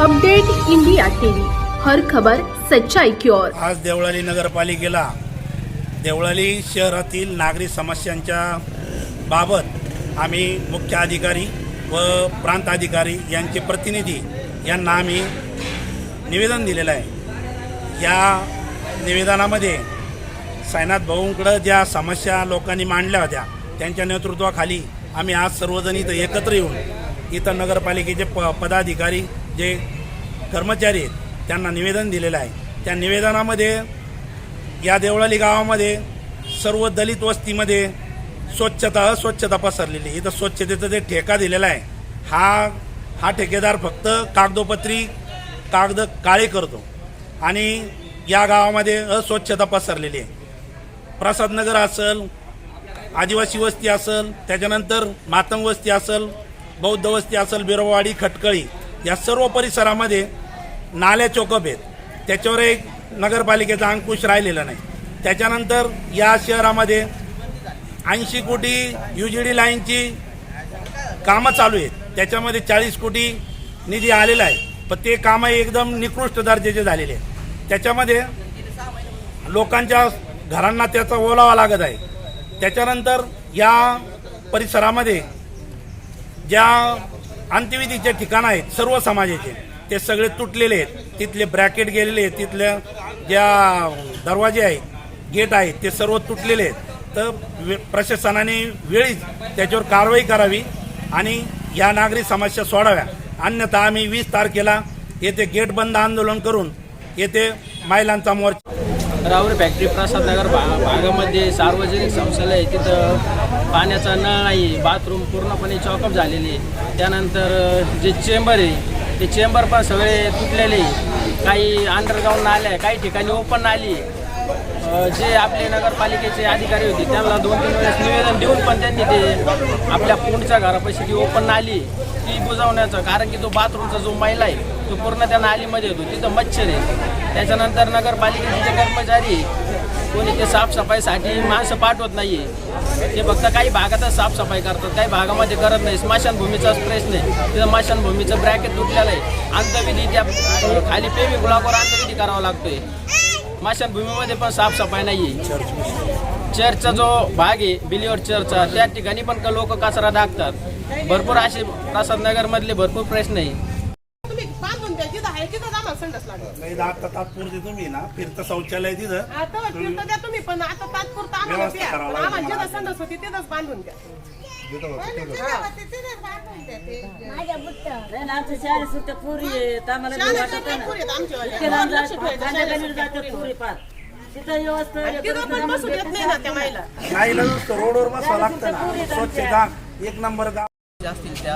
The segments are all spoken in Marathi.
Update India TV. हर खबर सच्चाई की ओर. आज देवळाली नगरपालिकेला देवळाली शहरातील नागरी समस्यांच्या बाबत आम्ही मुख्य अधिकारी व प्रांत अधिकारी यांचे प्रतिनिधी यांना आम्ही निवेदन दिलेलं आहे. या निवेदनामध्ये सायनाथ भाऊंकडं ज्या समस्या लोकांनी मांडल्या होत्या त्यांच्या नेतृत्वाखाली आम्ही आज सर्वजण इथं एकत्र येऊन इथं नगरपालिकेचे प पदाधिकारी जे कर्मचारी आहेत त्यांना निवेदन दिलेलं आहे. त्या निवेदनामध्ये या देवळाली गावामध्ये सर्व दलित वस्तीमध्ये स्वच्छता अस्वच्छता पसरलेली आहे. इथं स्वच्छतेचा जे ठेका दिलेला आहे हा हा ठेकेदार फक्त कागदोपत्री कागद काळे करतो. आणि या गावामध्ये अस्वच्छता पसरलेली आहे. प्रसादनगर असेल आदिवासी वस्ती असेल त्याच्यानंतर मातंग वस्ती असेल बौद्ध वस्ती असेल बिरवाडी खटकळी या सर्व परिसरामध्ये नाल्या चोकप आहेत. त्याच्यावर एक नगरपालिकेचा अंकुश राहिलेला नाही. त्याच्यानंतर या शहरामध्ये ऐंशी कोटी यू जी डी लाईनची कामं चालू आहेत. त्याच्यामध्ये चाळीस कोटी निधी आलेला आहे. पण ते कामं एकदम निकृष्ट दर्जाचे झालेले आहेत. त्याच्यामध्ये लोकांच्या घरांना त्याचा ओलावा लागत आहे. त्याच्यानंतर या परिसरामध्ये ज्या अंत्यविधीचे ठिकाण आहेत सर्व समाजाचे. ते सगळे तुटलेले आहेत. तिथले ब्रॅकेट गेलेले आहेत तिथल्या ज्या दरवाजे आहेत गेट आहेत ते सर्व तुटलेले आहेत. तर वे प्रशासनाने वेळीच त्याच्यावर कारवाई करावी आणि या नागरी समस्या सोडाव्या. अन्यथा आम्ही वीस तारखेला येथे गेट बंद आंदोलन करून येथे महिलांचा मोर्चा रावर फॅक्टरी प्रसादनगर भा भागामध्ये सार्वजनिक संस्थेला आहे. तिथं पाण्याचा नळ नाही बाथरूम पूर्णपणे चॉकअप झालेली आहे. त्यानंतर जे चेंबर आहे ते चेंबर पण सगळे तुटलेले काही अंडरग्राऊंड नाले आहे काही ठिकाणी ओपन नाली आहे. जे आपले नगरपालिकेचे अधिकारी होते त्यांना दोन तीन वेळेस निवेदन देऊन पण त्यांनी ते आपल्या पुढच्या घरापाशी जी ओपन आली ती बुजवण्याचं कारण की तो बाथरूमचा जो मैला आहे तो पूर्ण त्या नालीमध्ये येतो तिथं मच्छर आहे. त्याच्यानंतर नगरपालिकेचे जे कर्मचारी आहे, कोणी ते साफसफाईसाठी माणसं पाठवत नाही ते फक्त काही भागातच साफसफाई करतात काही भागामध्ये करत नाही. स्मशानभूमीचाच प्रश्न आहे. तिथं स्मशानभूमीचं ब्रॅकेट तुटलेलं आहे. अंतविधी त्या खाली पेवी गुलाबावर अंतविधी करावा लागतोय. स्मशानभूमीमध्ये पण साफसफाई नाही आहे चर्चचा जो भाग आहे बिलिवर चर्चचा त्या ठिकाणी पण लोक कचरा टाकतात भरपूर असे प्रसादनगर मधले भरपूर प्रश्न आहे. तुम्ही बांधून द्या जिथं आहे तिथं आम्हाला संडास लागेल. नाही आता तात्पुरते तुम्ही ना फिरतं शौचालय तिथं. आता फिरतं द्या तुम्ही पण आता तात्पुरतं आम्हाला व्यवस्था द्या. करावं पण लागेल आम्हाला मला. जिथं संडास होती तिथंच बांधून द्या. आमच्या शाळेत सुद्धा पुरी आहेत. आम्हाला वाटत ना. पुरी तिथं व्यवस्था नाही रोडवर बसावं लागतं ना. स्वच्छता एक नंबर गाव असतील त्या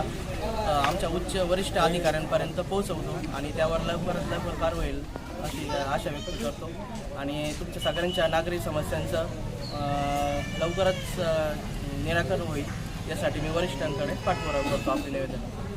आमच्या उच्च वरिष्ठ अधिकाऱ्यांपर्यंत पोहोचवतो आणि त्यावर लवकरात लवकर कारवाई होईल अशी आशा व्यक्त करतो. आणि तुमच्या सगळ्यांच्या नागरी समस्यांचं लवकरच निराकरण होईल. यासाठी मी वरिष्ठांकडे पाठपुरावा करतो. आपले निवेदन.